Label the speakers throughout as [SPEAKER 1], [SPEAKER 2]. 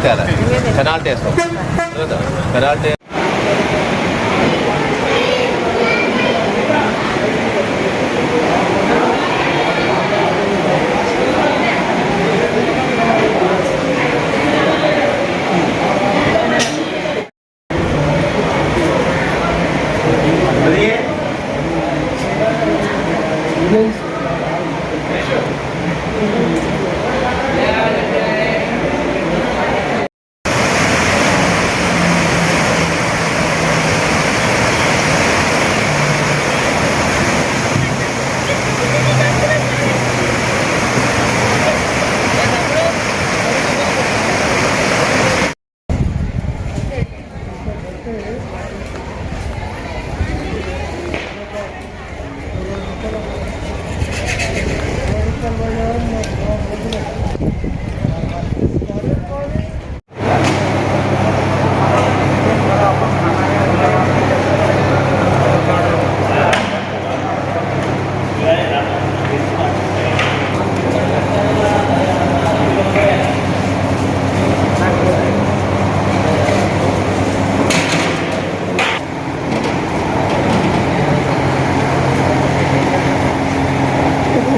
[SPEAKER 1] అది మీరే తేలా పెనాల్టీ వేస్తాం penalty
[SPEAKER 2] Babu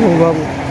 [SPEAKER 1] 我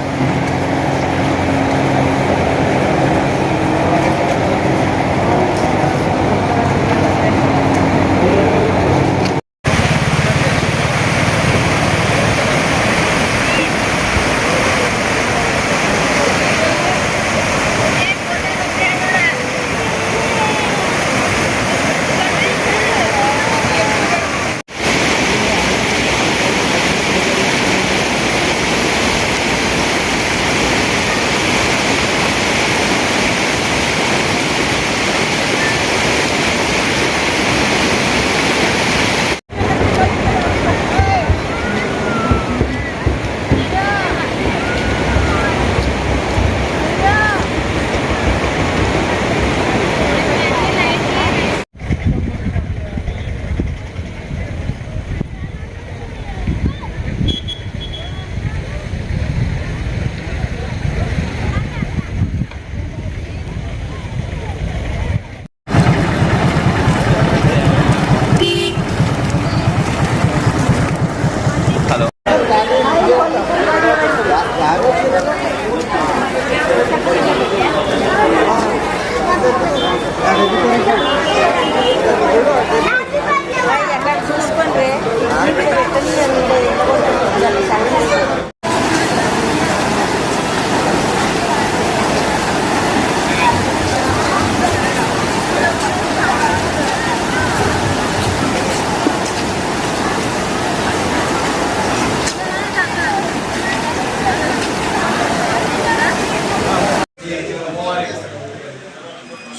[SPEAKER 3] Thank you.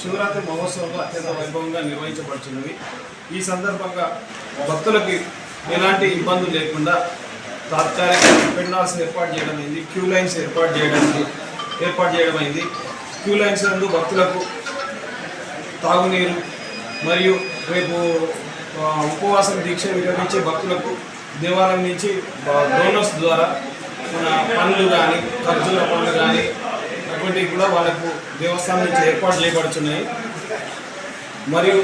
[SPEAKER 4] Shivaratri మహోత్సవం అత్యంత వైభవంగా నిర్వహించబడుతున్నవి. ఈ సందర్భంగా భక్తులకి ఎలాంటి ఇబ్బందులు లేకుండా తాత్కాలిక పెండాల్స్ ఏర్పాటు చేయడం అయింది క్యూ లైన్స్ ఏర్పాటు చేయడం ఏర్పాటు చేయడం అయింది. క్యూ లైన్స్ నందు భక్తులకు తాగునీరు మరియు రేపు ఉపవాసం దీక్ష విరమించే భక్తులకు దేవాలయం నుంచి డోనర్స్ ద్వారా మన పనులు కానీ ఖర్జూర పనులు కానీ అటువంటివి కూడా వాళ్ళకు దేవస్థానం నుంచి ఏర్పాటు చేయబడుతున్నాయి మరియు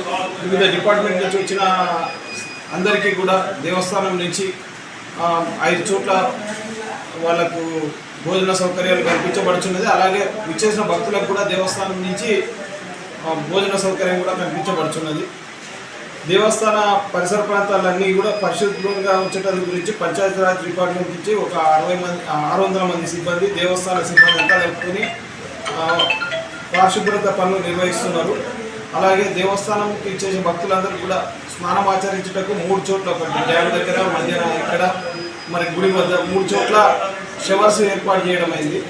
[SPEAKER 4] వివిధ డిపార్ట్మెంట్ నుంచి వచ్చిన అందరికీ కూడా దేవస్థానం నుంచి ఐదు చోట్ల వాళ్ళకు భోజన సౌకర్యాలు కల్పించబడుచున్నది. అలాగే విచ్చేసిన భక్తులకు కూడా దేవస్థానం నుంచి భోజన సౌకర్యం కూడా కల్పించబడుచున్నది. దేవస్థాన పరిసర ప్రాంతాలన్నీ కూడా పరిశుభ్రంగా ఉంచడం గురించి పంచాయతీరాజ్ డిపార్ట్మెంట్ నుంచి ఒక అరవై మంది ఆరు వందల మంది సిబ్బంది దేవస్థాన సిబ్బంది అంతా కలుపుకొని పారిశుభ్రత పనులు నిర్వహిస్తున్నారు. అలాగే దేవస్థానంకి ఇచ్చేసే భక్తులందరూ కూడా స్నానం ఆచరించుటకు మూడు చోట్ల ఒకటి. డ్యామ్ దగ్గర మధ్యన ఇక్కడ మరి గుడి వద్ద మూడు చోట్ల షవర్స్ ఏర్పాటు చేయడం అయింది.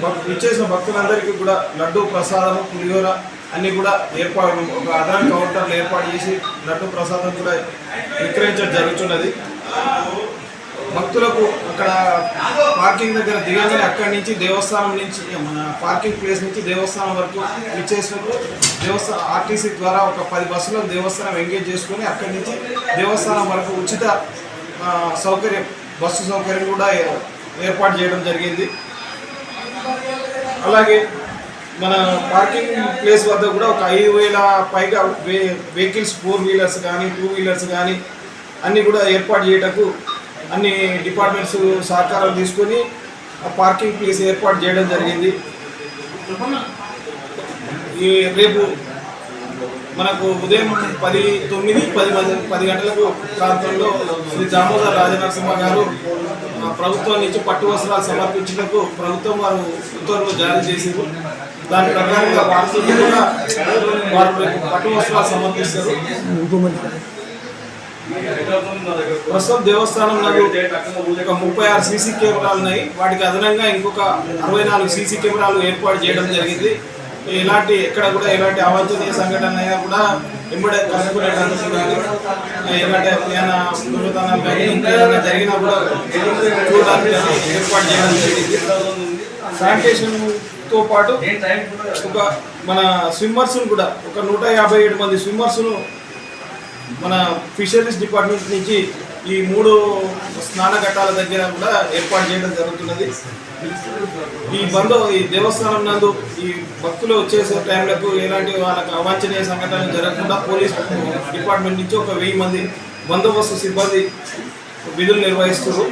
[SPEAKER 4] భక్- ఇచ్చేసిన భక్తులందరికీ కూడా లడ్డు ప్రసాదం పులిహోర అన్నీ కూడా ఏర్పాటు ఒక అదనం కౌంటర్లు ఏర్పాటు చేసి లడ్డు ప్రసాదం కూడా విక్రయించడం జరుగుతున్నది. భక్తులకు అక్కడ పార్కింగ్ దగ్గర దిగగానే అక్కడి నుంచి దేవస్థానం నుంచి మన పార్కింగ్ ప్లేస్ నుంచి దేవస్థానం వరకు ఇచ్చేసినప్పుడు దేవస్థానం ఆర్టీసీ ద్వారా ఒక పది బస్సులను దేవస్థానం ఎంగేజ్ చేసుకొని అక్కడి నుంచి దేవస్థానం వరకు ఉచిత సౌకర్యం బస్సు సౌకర్యం కూడా ఏ- ఏర్పాటు చేయడం జరిగింది. అలాగే మన పార్కింగ్ ప్లేస్ వద్ద కూడా ఒక ఐదు వేల పైగా వెహికల్స్ ఫోర్ వీలర్స్ కానీ టూ వీలర్స్ కానీ అన్నీ కూడా ఏర్పాటు చేయటకు అన్ని డిపార్ట్మెంట్స్ సహకారం తీసుకొని ఆ పార్కింగ్ ప్లేస్ ఏర్పాటు చేయడం జరిగింది. ఈ రేపు మనకు ఉదయం పది తొమ్మిది పది పది గంటలకు ప్రాంతంలో శ్రీ దామోదర్ రాజనరసింహ గారు ప్రభుత్వం నుంచి పట్టు వస్త్రాలు సమర్పించడానికి ప్రభుత్వం వారు ఉత్తర్వులు జారీ చేసారు దాని ప్రకారంగా వారితో కూడా వారు పట్టు వస్త్రాలు సమర్పిస్తారు. ప్రస్తుతం దేవస్థానం ఒక ముప్పై ఆరు సీసీ కెమెరాలు ఉన్నాయి. వాటికి అదనంగా ఇంకొక అరవై నాలుగు సీసీ కెమెరాలు ఏర్పాటు చేయడం జరిగింది. ఎలాంటి ఎక్కడ కూడా ఎలాంటి అవాంఛనీయ సంఘటన అయినా కూడా ఎంబడే కనుక్కునేటందుకు కానీ ఎలాంటి ఏమైనా దొంగతనాలు కానీ ఇంకా జరిగినా కూడా చూడడానికి ఏర్పాటు చేయడం జరిగింది. శానిటేషన్తో పాటు ఒక మన స్విమ్మర్స్ను కూడా ఒక నూట యాభై ఏడు మంది స్విమ్మర్స్ను మన ఫిషరీస్ డిపార్ట్మెంట్ నుంచి ఈ మూడు స్నాన ఘట్టాల దగ్గర కూడా ఏర్పాటు చేయడం జరుగుతున్నది. ఈ బంధు ఈ దేవస్థానం నందు ఈ భక్తులు వచ్చేసే టైంలకు ఎలాంటి వాళ్ళకి అవాంఛనీయ సంఘటనలు జరగకుండా పోలీస్ డిపార్ట్మెంట్ నుంచి ఒక వెయ్యి మంది బందోబస్తు సిబ్బంది విధులు నిర్వహిస్తున్నారు.